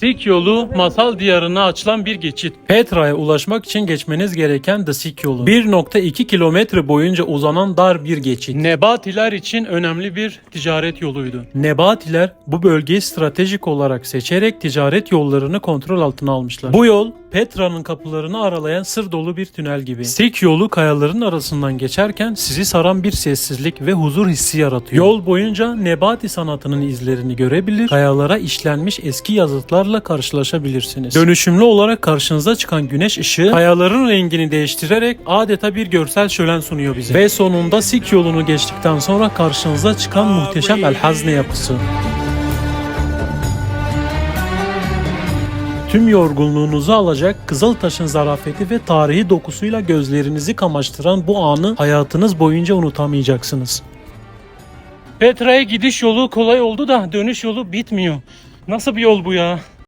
Sik yolu masal diyarına açılan bir geçit. Petra'ya ulaşmak için geçmeniz gereken The Sik yolu. 1.2 kilometre boyunca uzanan dar bir geçit. Nebatiler için önemli bir ticaret yoluydu. Nebatiler bu bölgeyi stratejik olarak seçerek ticaret yollarını kontrol altına almışlar. Bu yol Petra'nın kapılarını aralayan sır dolu bir tünel gibi. Sik yolu kayaların arasından geçerken sizi saran bir sessizlik ve huzur hissi yaratıyor. Yol boyunca Nebati sanatının izlerini görebilir, kayalara işlenmiş eski yazıtlarla karşılaşabilirsiniz. Dönüşümlü olarak karşınıza çıkan güneş ışığı kayaların rengini değiştirerek adeta bir görsel şölen sunuyor bize. Ve sonunda Sik yolunu geçtikten sonra karşınıza çıkan muhteşem El Hazne yapısı. Tüm yorgunluğunuzu alacak Kızıltaş'ın zarafeti ve tarihi dokusuyla gözlerinizi kamaştıran bu anı hayatınız boyunca unutamayacaksınız. Petra'ya gidiş yolu kolay oldu da dönüş yolu bitmiyor. Nasıl bir yol bu ya?